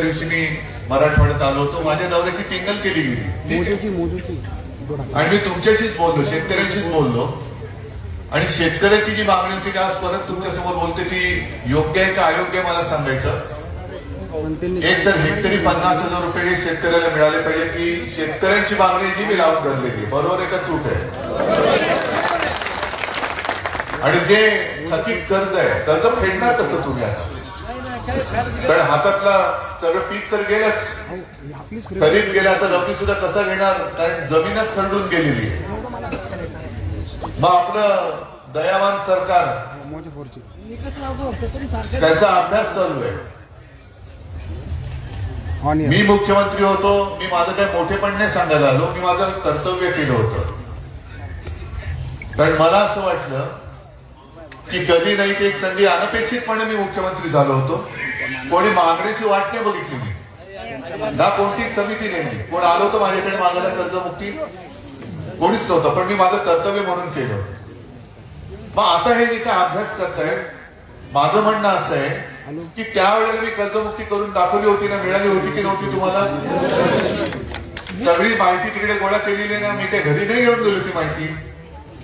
दिवशी मी मराठवाड्यात आलो होतो. माझ्या दौऱ्याची टिंगल केली गेली. आणि मी तुमच्याशीच बोललो शेतकऱ्यांशीच बोललो. आणि शेतकऱ्याची जी मागणी होती ती आज परत तुमच्यासमोर बोलते ती योग्य आहे का अयोग्य मला सांगायचं? एक तर हेक्टरी पन्नास हजार रुपये हे शेतकऱ्याला मिळाले पाहिजे की शेतकऱ्यांची मागणी जी मी लावून धरलेली. बरोबर आहे का चूक आहे? आणि जे थकीत कर्ज आहे कर्ज फेडणार कसं तुम्ही आता? कारण हातातला सगळं पीक तर गेलंच. खरीप गेला तर रबी सुद्धा कसा घेणार? कारण जमीनच खरडून गेलेली आहे. मग आपलं दयावान सरकार त्याचा अभ्यास चालू आहे. मी मुख्यमंत्री होतो मी माझं काही मोठेपण नाही सांगायला आलो मी माझं कर्तव्य केलं होतं. कारण मला असं वाटलं की कधी नाही ती एक संधी अनपेक्षितपणे मी मुख्यमंत्री झालो होतो. कोणी मागण्याची वाट नाही बघितली मी. ना कोणतीच समिती नेमली कोण आलो होतं माझ्याकडे मागायला कर्जमुक्ती? कोणीच नव्हतं पण मी माझं कर्तव्य म्हणून केलं. मग आता हे मी काय अभ्यास करताय माझं म्हणणं असं आहे की त्यावेळेला मी कर्जमुक्ती करून दाखवली होती ना मिळाली होती की नव्हती तुम्हाला? सगळी माहिती तिकडे गोळा केलेली ना मी काय घरी नाही घेऊन गेली होती माहिती.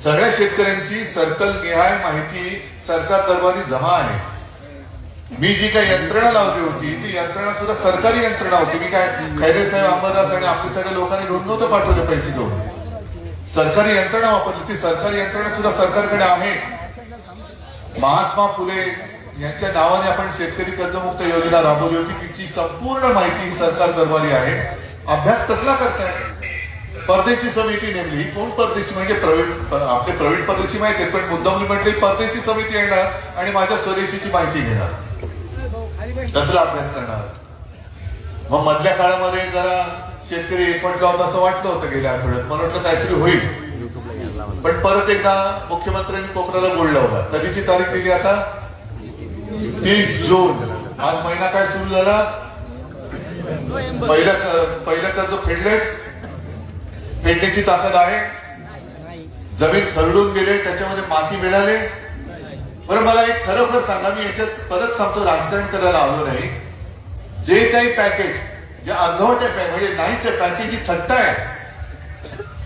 सगळ्या शेतकऱ्यांची सर्कल निहाय माहिती सरकार दरबारी जमा आहे. मी जी काही यंत्रणा लावली होती ती यंत्रणा सुद्धा सरकारी यंत्रणा होती. मी काय खैरे साहेब अंबादास आणि आपले सगळ्या लोकांनी घेऊन नव्हतं पाठवले पैसे घेऊन. सरकारी यंत्रणा वापरली ती सरकारी यंत्रणा सुद्धा सरकारकडे आहे. महात्मा फुले यांच्या नावाने आपण शेतकरी कर्जमुक्त योजना राबवली होती. तिची संपूर्ण माहिती सरकार दरबारी आहे. अभ्यास कसला करताय? परदेशी समिती नेमली. ही कोण परदेशी? म्हणजे प्रवीण आपले प्रवीण परदेशी माहिती आहे पण मुद्दामली म्हटले परदेशी समिती येणार आणि माझ्या स्वदेशीची माहिती घेणार. कसला अभ्यास करणार? मग मधल्या काळामध्ये जरा शेतकरी एकवटला होता असं वाटलं होतं गेल्या आठवड्यात. मला वाटलं काहीतरी होईल. पण परत एकदा मुख्यमंत्र्यांनी कोकणाला गोळ लावला कधीची तारीख दिली आता? तीस जून. आज महिना काय सुरू झाला? पहिलं पहिलं कर्ज फेडले फेडण्याची ताकद आहे. जमीन खरडून गेले त्याच्यामध्ये माती मिळाले. बरं मला एक खरोखर सांगा मी याच्यात परत सांगतो राजकारण करायला आलो नाही. जे काही पॅकेज जे अर्धवट आहे म्हणजे नाहीच आहे पॅकेज ही थट्टा आहे.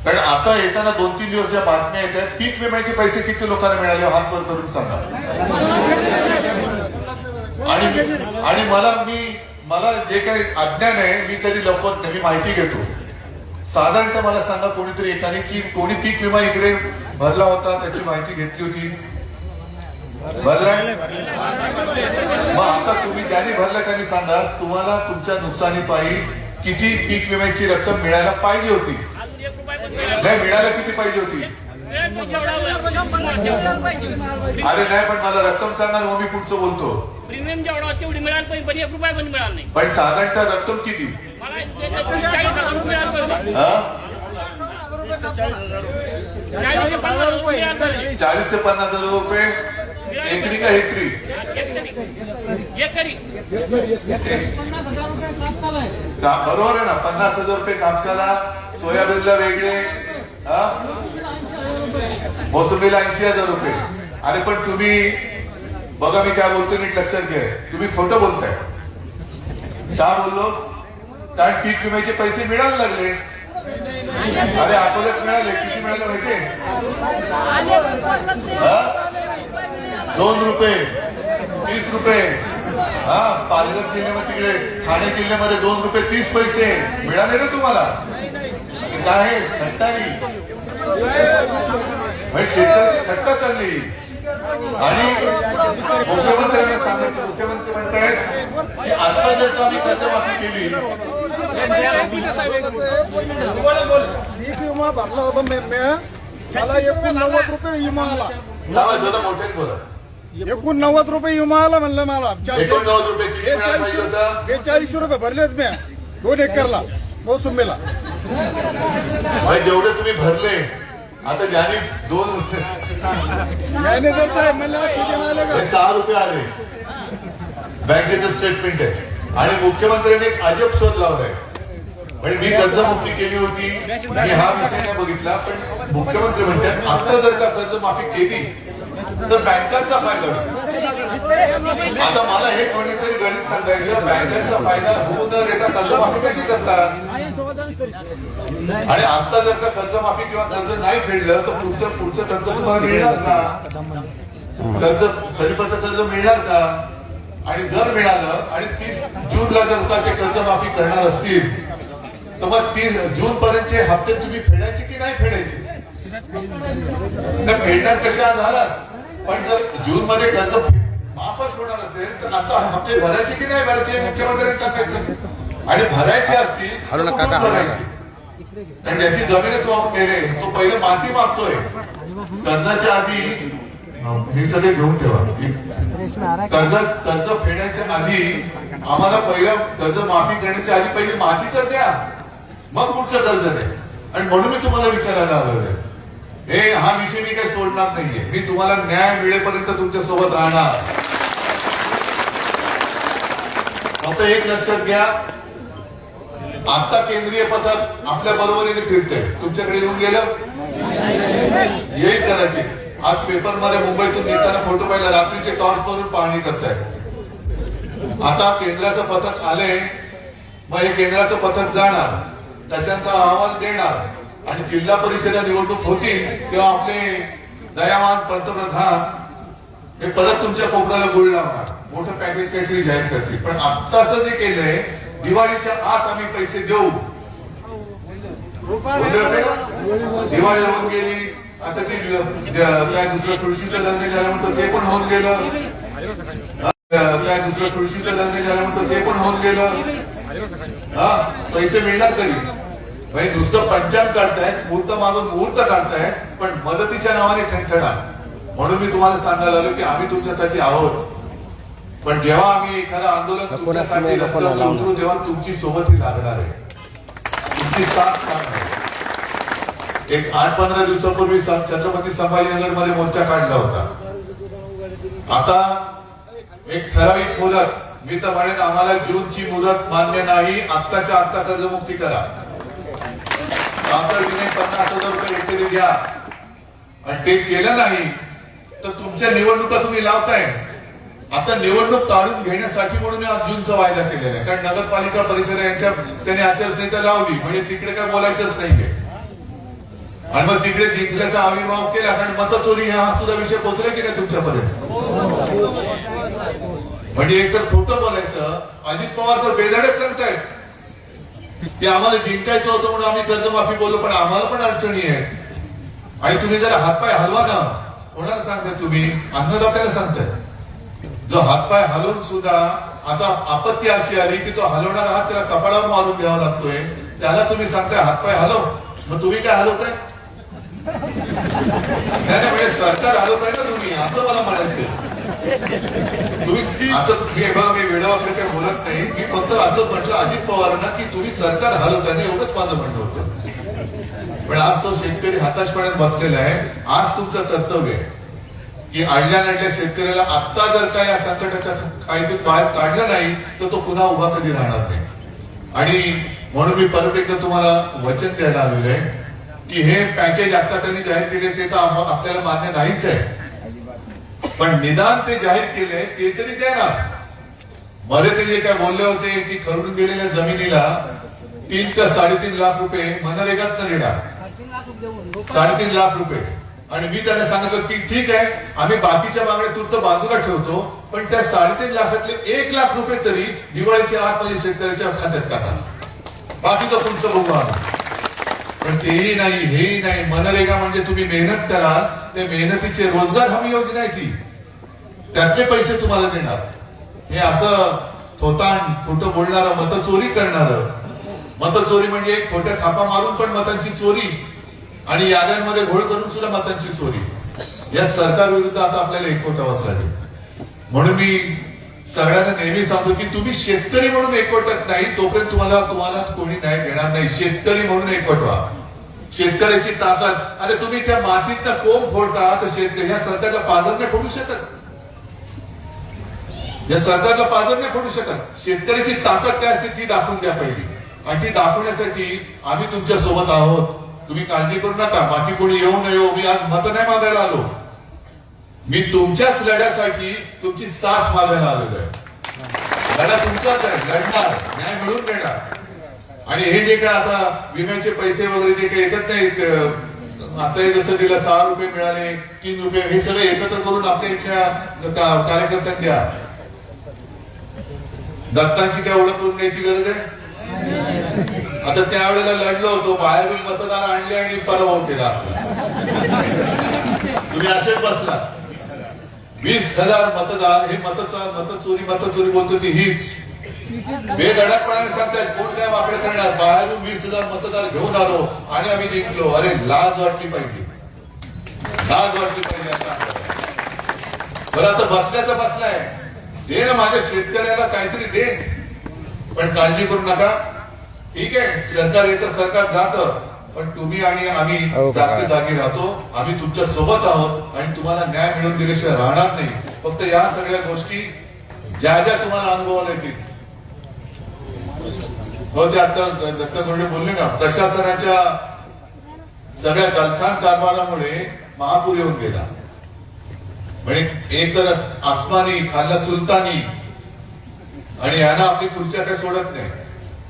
कारण आता येताना दोन तीन दिवस ज्या बातम्या येत आहेत पीक विम्याचे पैसे किती लोकांना मिळाले हात वर करून सांगा. आणि आणि मला मी मला जे काही अज्ञान आहे मी कधी लपवत नाही मी माहिती घेतो. साधारणतः मला सांगा कोणीतरी एकाने की कोणी पीक विमा इकडे भरला होता त्याची माहिती घेतली होती? भरलाय मग आता तुम्ही ज्याने भरलं त्यांनी सांगा तुम्हाला तुमच्या नुकसानीपायी किती पीक विम्याची रक्कम मिळायला पाहिजे होती? नाही मिळायला किती पाहिजे होती? अरे नाही पण मला रक्कम सांगा मग मी पुढचं बोलतो. जेवढा होता तेवढी मिळाली पाहिजे पण एक रुपया पण मिळाला नाही. पण साधारणतः रक्कम किती? मला चाळीस हजार रुपये मिळाले चाळीस ते पन्नास हजार रुपये एकरी का हेक्टरी एक तरी एक तरी का बरोबर आहे ना पन्नास हजार रुपये कापसाला सोयाबीनला वेगळे हा? मोसंबीला ऐंशी हजार रुपये. अरे पण तुम्ही बघा मी काय बोलतो नीट लक्षात घ्या. तुम्ही खोटं बोलताय. का बोललो? कारण पीक विम्याचे पैसे मिळायला लागले. अरे अकोल्यात मिळाले. किती मिळाले माहितीये? हा? दोन रुपये. तीस रुपये. हा पालघर जिल्ह्यामध्ये तिकडे ठाणे जिल्ह्यामध्ये दोन रुपये तीस पैसे. मिळाले ना तुम्हाला? काय आहे? थट्टाली शेतकऱ्याची थट्टा चालली. आणि मुख्यमंत्र्यांना सांगायचं मुख्यमंत्री म्हणतायत की आता जर का आम्ही कर्जमाफी केली पीक विमा भरला होता मे मे मला एकूण नव्वद रुपये विमा आला जरा मोठ्यात बोला. एकूण नव्वद रुपये विमा आला म्हणलं मला. एकोणनव्वद रुपये पाहिजे होता? बेचाळीस रुपये भरलेत मी. दोन एकरला मोसंबीला. म्हणजे जेवढे तुम्ही भरले आता ज्याने दोन मॅनेजर साहेब का सहा रुपये आले. बँकेचं स्टेटमेंट आहे. आणि मुख्यमंत्र्यांनी एक अजब शोध लावलाय. म्हणजे मी कर्जमुक्ती केली होती. मी हा विषय नाही बघितला पण मुख्यमंत्री म्हणतात आता जर का कर्जमाफी केली तर बँकांचा फायदा आता मला हे कोणीतरी गणित सांगायचं बँकांचा फायदा होऊ न देता कर्जमाफी कशी करतात? आणि आता जर का कर्जमाफी किंवा कर्ज नाही फेडलं तर पुढचं पुढचं कर्ज तुम्हाला मिळणार का? कर्ज खरीपाचं कर्ज मिळणार का? आणि जर मिळालं आणि तीस जूनला जर का ते कर्जमाफी करणार असतील तर मग तीस जून पर्यंतचे हप्ते तुम्ही फेडायचे की नाही फेडायचे? नाही फेडणार कशा? झालाच. पण जर जून मध्ये कर्ज माफच होणार असेल तर आता हप्ते भरायचे की नाही भरायचे? हे मुख्यमंत्र्यांनी सांगायचं आणि भरायचे असतील. भरायचे? कारण ज्याची जमीनच वाहून गेले तो पहिले माती मागतोय कर्जाच्या आधी हे सगळे घेऊन ठेवा. कर्ज कर्ज फेडण्याच्या आधी आम्हाला पहिलं कर्ज माफी करण्याच्या आधी पहिली माती तर द्या. मग पुढचं कर्ज द्या. आणि म्हणून मी तुम्हाला विचारायला आलोय. हे हा विषय मी काही सोडणार नाहीये. मी तुम्हाला न्याय मिळेपर्यंत तुमच्यासोबत राहणार. फक्त एक लक्षात घ्या. आता केंद्रीय पथक आपल्या बरोबरीने फिरते तुमच्याकडे येऊन गेलं? येईल कदाचित. आज पेपरमध्ये मुंबईतून निघताना फोटो पाहिला. रात्रीचे टॉर्च वरून पाहणी करतायत आता केंद्राचं पथक आले मग हे केंद्राचं पथक जाणार. त्याच्यानंतर अहवाल देणार. आणि जिल्हा परिषद निवडणूक होतील तेव्हा आपले दयावान पंतप्रधान हे परत तुमच्या कोपऱ्याला गुळ लावणार मोठं पॅकेज काहीतरी जाहीर करतील. पण आत्ताचं जे केलंय दिवाळीच्या आत आम्ही पैसे देऊ? दिवाळी होऊन गेली. आता ती काय दुसरं तुळशीचं लग्न झालं म्हणतो ते पण होऊन गेलं. काय दुसरं तुळशीचं लग्न झालं म्हणतो ते पण होऊन गेलं. हा पैसे मिळणार कधी म्हणजे नुसतं पंचांग काढतायत मुहूर्त मागून मुहूर्त काढतायत पण मदतीच्या नावाने ठणठणा म्हणून मी तुम्हाला सांगायला आलो की आम्ही तुमच्यासाठी आहोत. पण जेव्हा आम्ही एखादं आंदोलन तुमच्यासाठी रस्त्यावर उतरू तेव्हा तुमची सोबती लागणार आहे. तुमची साथ लागणार. एक आठ पंधरा दिवसापूर्वी छत्रपती संभाजीनगरमध्ये मोर्चा काढला होता. आता एक ठराविक मुदत मी तर म्हणेन आम्हाला जूनची मुदत मान्य नाही आत्ताच्या आत्ता कर्जमुक्ती करा. तातडीने पन्नास हजार रुपये हेक्टरी घ्या. आणि ते केलं नाही तर तुमच्या निवडणुका तुम्ही लावताय. आता निवडणूक काढून घेण्यासाठी म्हणून आज जूनचा वायदा केलेला आहे. कारण नगरपालिका परिषद यांच्या त्यांनी आचारसंहिता लावली. म्हणजे तिकडे काय बोलायचंच नाहीये. आणि मग तिकडे जिंकल्याचा आविर्भाव केला. कारण मतचोरी हा सुद्धा विषय पोहोचला की नाही तुमच्यापर्यंत? म्हणजे एकतर खोटं बोलायचं. अजित पवार तर बेधाडच सांगतायत की आम्हाला जिंकायचं होतं म्हणून आम्ही कर्जमाफी बोललो पण आम्हाला पण अडचणी आहे आणि तुम्ही जरा हातपाय हलवा ना. कोणाला सांगताय तुम्ही? अन्नदात्याला सांगताय. जो हातपाय हलवून सुद्धा आता आपत्ती अशी आली की तो हलवणार हात त्याला कपाळावर मारून घ्यावा लागतोय. त्याला तुम्ही सांगताय हातपाय हलव. मग तुम्ही काय हलवताय? नाही म्हणजे सरकार हलवताय ना तुम्ही असं मला म्हणायचंय. तुम्ही असं हे बघा मी वेळावाकडे काही बोलत नाही. मी फक्त असं म्हटलं अजित पवारांना की तुम्ही सरकार हलवताना एवढंच माझं म्हणणं होतं. पण आज तो शेतकरी हताशपणात बसलेला आहे. आज तुमचं कर्तव्य आहे. की अडल्या नडल्या शेतकऱ्याला आता जर का या संकटाच्या काहीतून बाहेर काढलं नाही तर तो पुन्हा उभा कधी राहणार नाही. आणि म्हणून मी परत एकदा तुम्हाला वचन द्यायला आलेलो आहे की हे पॅकेज आता त्यांनी जाहीर केले ते तर आपल्याला मान्य नाहीच आहे. पण निदान ते जाहीर केले ते तरी देणार. मध्ये ते जे काय बोलले होते की खरडून गेलेल्या जमिनीला तीन का साडेतीन लाख रुपये मनरेगात देणार. साडेतीन लाख रुपये. आणि मी त्यांना सांगितलं की ठीक आहे आम्ही बाकीच्या मागण्या तूर्त बाजूला ठेवतो पण त्या साडेतीन लाखातले एक लाख रुपये तरी दिवाळीच्या आतमध्ये शेतकऱ्याच्या खात्यात टाका. बाकीचं तुमचं बघू पण तेही नाही हेही नाही. मनरेगा म्हणजे तुम्ही मेहनत कराल त्या मेहनतीचे रोजगार हमी योजना आहे ती. त्यातले पैसे तुम्हाला देणार. हे असं थोताण खोटं बोलणारं करणार. मत चोरी म्हणजे एक खोट्या थापा मारून पण मतांची चोरी. आणि याद्यांमध्ये घोळ करून सुद्धा मतांची चोरी. या सरकार विरुद्ध आता आपल्याला एकवटावंच लागेल म्हणून मी सगळ्यांना नेहमी सांगतो की तुम्ही शेतकरी म्हणून एकवटत नाही तोपर्यंत तुम्हाला तुम्हाला कोणी नाही देणार नाही. शेतकरी म्हणून एकवटवा शेतकऱ्याची ताकद. अरे तुम्ही त्या मातीत कोंब फोडता तर शेतकरी या सरकारला पाजर नाही फोडू शकत. या सरकारला पाजर नाही फोडू शकत. शेतकऱ्याची ताकद काय असते ती दाखवून द्या पहिली. आणि ती दाखवण्यासाठी आम्ही तुमच्यासोबत आहोत. तुम्ही काळजी करू नका बाकी कोणी येऊ नये येऊ मी आज मत नाही मागायला आलो. मी तुमच्याच लढ्यासाठी तुमची साथ मागायला आलेलो आहे. लढा तुमचाच आहे लढणार न्याय मिळून देणार. आणि हे जे काय आता विम्याचे पैसे वगैरे जे काही येतात नाही आता हे जसं दिलं सहा रुपये मिळाले तीन रुपये हे सगळे एकत्र करून आपल्या इथल्या कार्यकर्त्यांना द्या. दत्तांची काय ओळख करून द्यायची गरज आहे? आता त्यावेळेला लढलो होतो बाहेरून मतदार आणले आणि पराभव केला तुम्ही असेच बसला. वीस हजार मतदार हे मतचा मतचोरी मतचोरी बोलतो ती हीच. बेधडकपणाने सांगतायत कोण काय वाकडे करणार? बाहेरून वीस हजार मतदार घेऊन आलो आणि आम्ही जिंकलो अरे लाज वाटली पाहिजे. लाज वाटली पाहिजे आता. बरं आता बसल्याचं बसलाय दे ना माझ्या शेतकऱ्याला काहीतरी दे. पण काळजी करू नका. ठीक आहे सरकार येतं सरकार जातं. पण तुम्ही आणि आम्ही हो? जागच्या जागी राहतो. आम्ही तुमच्यासोबत आहोत आणि तुम्हाला न्याय मिळवून दिल्याशिवाय राहणार नाही. फक्त या सगळ्या गोष्टी ज्या ज्या तुम्हाला अनुभवाला येतील. हो ते आता दत्त गोरडे बोलले ना प्रशासनाच्या सगळ्या गलथान कारभारामुळे महापूर येऊन गेला. म्हणजे एक तर आसमानी खाल्ला सुलतानी आणि यांना आपली खुर्च्या काय सोडत नाही.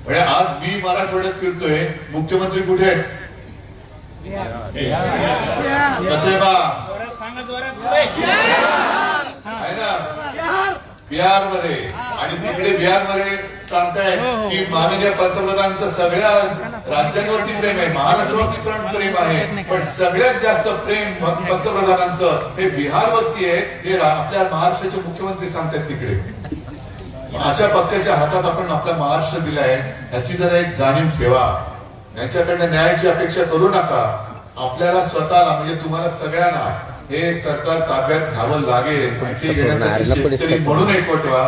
म्हणजे आज मी मराठवाड्यात फिरतोय. मुख्यमंत्री कुठे आहेत? कसे बा? आहे ना? बिहारमध्ये आणि तिकडे बिहारमध्ये सांगताय की माननीय पंतप्रधानांचं सगळ्या राज्यांवरती प्रेम आहे. महाराष्ट्रावरती पण प्रेम आहे. पण सगळ्यात जास्त प्रेम पंतप्रधानांचं हे बिहारवरती आहे. हे आपल्या महाराष्ट्राचे मुख्यमंत्री सांगतात तिकडे. अशा पक्षाच्या हातात आपण आपला महाराष्ट्र दिलाय याची जरा एक जाणीव ठेवा. यांच्याकडनं न्यायाची अपेक्षा करू नका. आपल्याला स्वतःला म्हणजे तुम्हाला सगळ्यांना हे सरकार ताब्यात घ्यावं लागेल. पण ते घेण्यासाठी शेतकरी म्हणून एकवटवा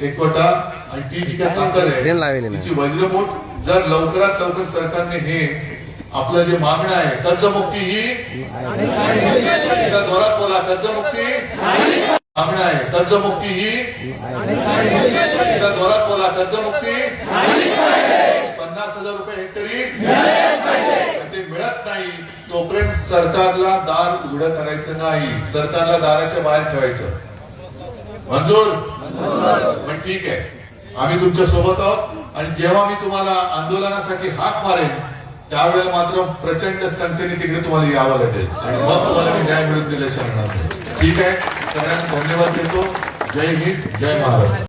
एकवटा आणि ती जी काय ताकद आहे नाही. तिची वज्रमूठ जर लवकरात लवकर सरकारने हे आपलं जे मागणं आहे कर्जमुक्ती ही जोरात बोला कर्जमुक्ती मागणं आहे. कर्जमुक्ती ही जोरात बोला कर्जमुक्ती पन्नास हजार रुपये हेक्टरी ते मिळत नाही. तोपर्यंत सरकारला दार उघडं करायचं नाही. सरकारला दाराच्या बाहेर ठेवायचं. मंजूर? पण ठीक आहे. आम्ही तुमच्यासोबत आहोत आणि जेव्हा मी तुम्हाला आंदोलनासाठी हाक मारेन त्यावेळेला मात्र प्रचंड संख्येने तिकडे तुम्हाला यावं लागेल. आणि मग तुम्हाला मी न्याय मिळून दिल्याशिवाय राहणार ठीक आहे. सगळ्यांना धन्यवाद देतो. जय हिंद जय महाराष्ट्र.